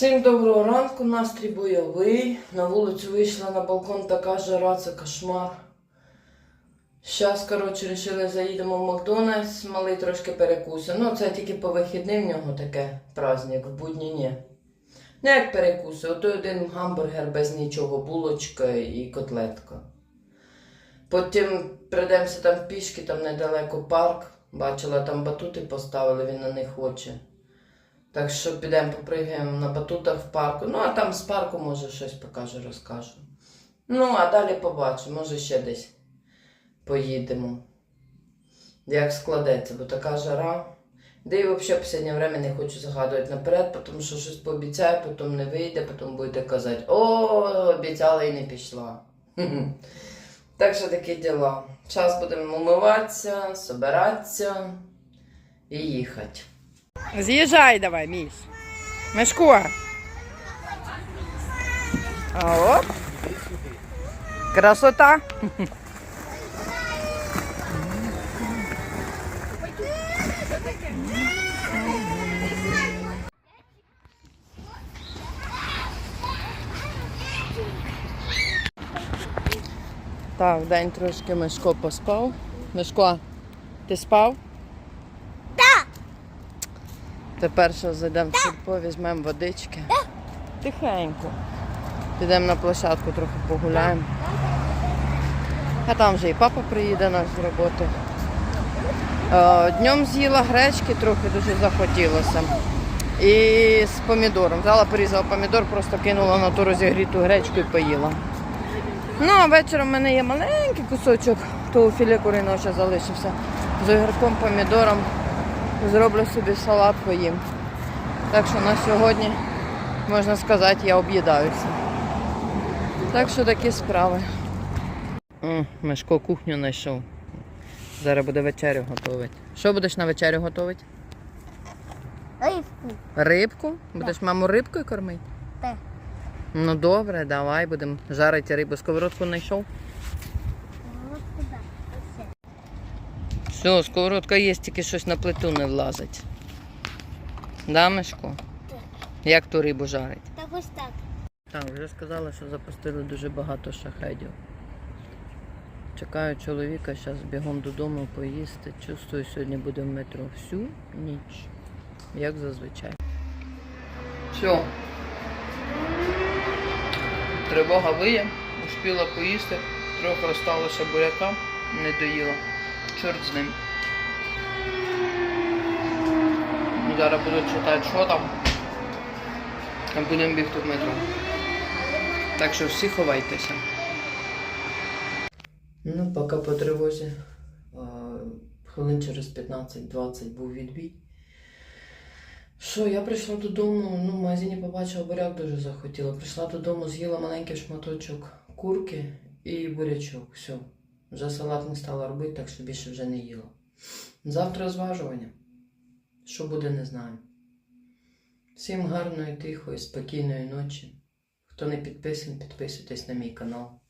Всім доброго ранку, настрій бойовий. На вулицю вийшла на балкон така жара, це кошмар. Зараз, коротше, вирішили заїдемо в Макдональдс, малий трошки перекусить. Ну, це тільки по вихідним в нього таке праздник, в будні ні. Не як перекуси, ото один гамбургер без нічого, булочка і котлетка. Потім прийдемося там пішки, там недалеко парк. Бачила, там батути поставили, він на них хоче. Так що підемо попригаємо на батутах в парку. Ну, а там з парку може щось покаже, розкажу. Ну, а далі побачимо, може ще десь поїдемо. Як складеться, бо така жара. Де і взагалі в останнє время не хочу загадувати наперед, тому що щось пообіцяю, потім не вийде, потім будете казати, о, обіцяла і не пішла. Так що такі діла. Зараз будемо умиватися, собиратися і їхати. З'їжджай давай, Міш. Мишко. Оп. Красота. Так, день трошки Мишко поспав. Мишко, ти спав? Тепер що зайдемо в сільпо, візьмемо водички. Тихенько. Підемо на площадку трохи погуляємо. А там вже і папа приїде наш з роботи. Е, Днем з'їла гречки, трохи дуже захотілося. І з помідором. Взяла, порізала помідор, просто кинула на ту розігріту гречку і поїла. Ну, а вечором в мене є маленький кусочок того філе куриного ще залишився. З огірком, помідором. Зроблю собі салат поїм. Так що на сьогодні, можна сказати, я об'їдаюся. Так що такі справи. О, Мишко кухню знайшов. Зараз буде вечерю готувати. Що будеш на вечерю готувати? Рибку. Рибку? Будеш маму рибкою кормити? Так. Ну добре, давай будемо жарити рибу. Сковородку знайшов? Все, сковородка є, тільки щось на плиту не влазить. Да, Мишко? Так. Як ту рибу жарить? Так ось так. Так, вже сказали, що запустили дуже багато шахедів. Чекаю чоловіка, зараз бігом додому поїсти. Чувствую, сьогодні буде в метро всю ніч, як зазвичай. Все. Тривога виє, успіла поїсти, трохи осталося буряка, не доїла. Чорт з ним. Зараз буду читати, що там. А будемо бігти в метро. Так що всі ховайтеся. Ну, поки по тривозі. Хвилин через 15-20 був відбій. Що, я прийшла додому, ну, в магазині побачила буряк дуже захотіла. Прийшла додому, з'їла маленький шматочок курки і бурячок. Все. Вже салат не стала робити, так що більше вже не їла. Завтра зважування. Що буде, не знаю. Всім гарної, тихої, спокійної ночі. Хто не підписаний, підписуйтесь на мій канал.